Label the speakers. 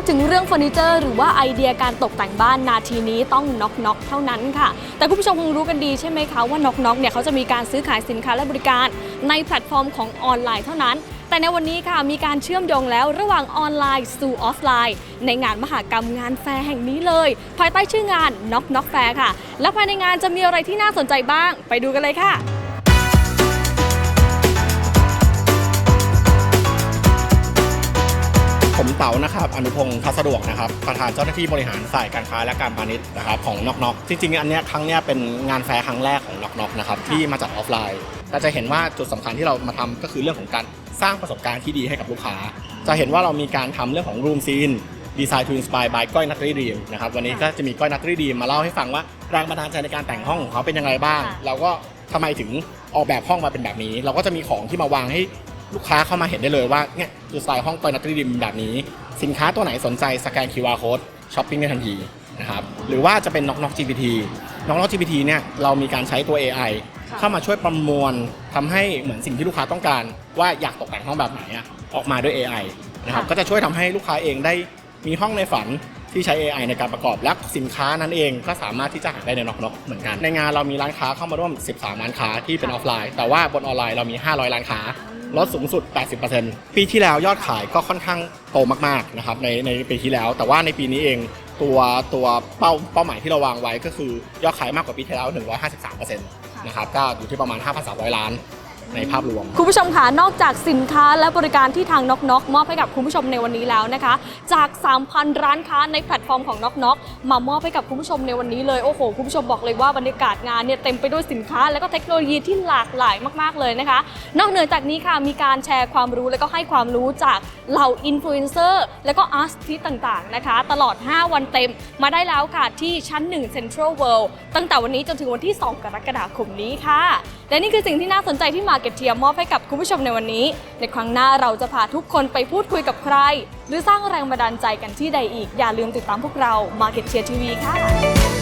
Speaker 1: ถึงเรื่องเฟอร์นิเจอร์หรือว่าไอเดียการตกแต่งบ้านนาทีนี้ต้องน็อกน็อกเท่านั้นค่ะ แต่คุณผู้ชมคงรู้กันดีใช่ไหมคะว่าน็อกน็อกเนี่ยเขาจะมีการซื้อขายสินค้าและบริการในแพลตฟอร์มของออนไลน์เท่านั้น แต่ในวันนี้ค่ะมีการเชื่อมโยงแล้วระหว่างออนไลน์สู่ออฟไลน์ ในงานมหากรรมงานแฟร์แห่งนี้เลย ภายใต้ชื่องาน Knock Knock Fair ค่ะ และภายในงานจะมีอะไรที่น่าสนใจบ้าง ไปดูกันเลยค่ะ
Speaker 2: ผมเต๋านะครับอนุพงศ์พัสะดวกนะครับประธานเจ้าหน้าที่บริหารฝ่ายการค้าและการพาณิชย์นะครับของน็อกน็อกจริงๆอันเนี้ยครั้งเนี้ยเป็นงานแฟร์ครั้งแรกของน็อกน็อกนะครับที่มาจัดออฟไลน์เราจะเห็นว่าจุดสำคัญที่เรามาทำก็คือเรื่องของการสร้างประสบการณ์ที่ดีให้กับลูกค้า จะเห็นว่าเรามีการทำเรื่องของรูมซีนดีไซน์ทูอินสปายบายก้อยนัทรีดีมนะครับวันนี้ก็จะมีก้อยนัทรีดีมมาเล่าให้ฟังว่าแรงบันดาลใจในการแต่งห้องของเขาเป็นยังไงบ้าง
Speaker 1: ค่ะ
Speaker 2: เราก็ทำไมถึงออกแบบห้องมาเป็นแบบนี้ เราก็จะมีของที่มาวางให้ ลูกค้าเข้ามาเห็นได้เลยว่าเนี่ยคือสไตล์ห้องเปิดนัตรีดิมแบบนี้ สินค้าตัวไหนสนใจสแกน QR code ช้อปปิ้งได้ทันทีนะครับหรือว่าจะเป็น Knock Knock GPT Knock Knock GPT เนี่ยเรามีการใช้ตัว AI
Speaker 1: ค่ะ
Speaker 2: เข้ามาช่วยประมวลทำให้เหมือนสิ่งที่ลูกค้าต้องการ ว่าอยากตกแต่งห้องแบบไหนอะออกมาด้วย AI นะครับก็จะช่วยทำให้ลูกค้าเองได้มีห้องในฝัน ที่ใช้ AI ในการประกอบและสินค้านั้นเองก็สามารถที่จะหาได้ในน็อกน็อกเหมือนกัน ในงานเรามีร้านค้าเข้ามาร่วม 13 ร้านค้าที่เป็นออฟไลน์ แต่ว่าบนออนไลน์เรามี 500 ร้านค้าลดสูงสุด 80%ปีที่แล้วยอดขายก็ค่อนข้างโตมากๆนะครับในในปีที่แล้ว แต่ว่าในปีนี้เองตัวตัวเป้าเป้าหมายที่เราวางไว้ก็คือยอดขายมากกว่าปีที่แล้ว 153%นะครับก็อยู่ที่ประมาณ 5,300 ล้าน ในภาพรวม
Speaker 1: คุณผู้ชมค่ะนอกจากสินค้าและบริการที่ทางน็อกน็อกมอบให้กับคุณผู้ชมในวันนี้แล้วนะคะ จาก 3,000 ร้านค้าในแพลตฟอร์มของน็อกน็อกมามอบให้กับคุณผู้ชมในวันนี้เลยโอ้โหคุณผู้ชมบอกเลยว่าบรรยากาศงานเนี่ยเต็มไปด้วยสินค้า และก็เทคโนโลยีที่หลากหลายมากๆเลยนะคะ นอกเหนือจากนี้ค่ะมีการแชร์ความรู้และก็ให้ความรู้จากเหล่าอินฟลูเอนเซอร์และก็อาร์ติสต์ต่างๆนะคะ ตลอด 5 วันเต็มมาได้แล้วค่ะที่ชั้น 1 Central World ตั้งแต่วันนี้จนถึงวันที่ 2 กรกฎาคมนี้ค่ะ และนี่คือสิ่งที่น่าสนใจที่มาเก็ตเทียมมอบให้กับคุณผู้ชมในวันนี้ ในครั้งหน้าเราจะพาทุกคนไปพูดคุยกับใคร หรือสร้างแรงบันดาลใจกันที่ใดอีก อย่าลืมติดตามพวกเรา Market เทียทีวีค่ะ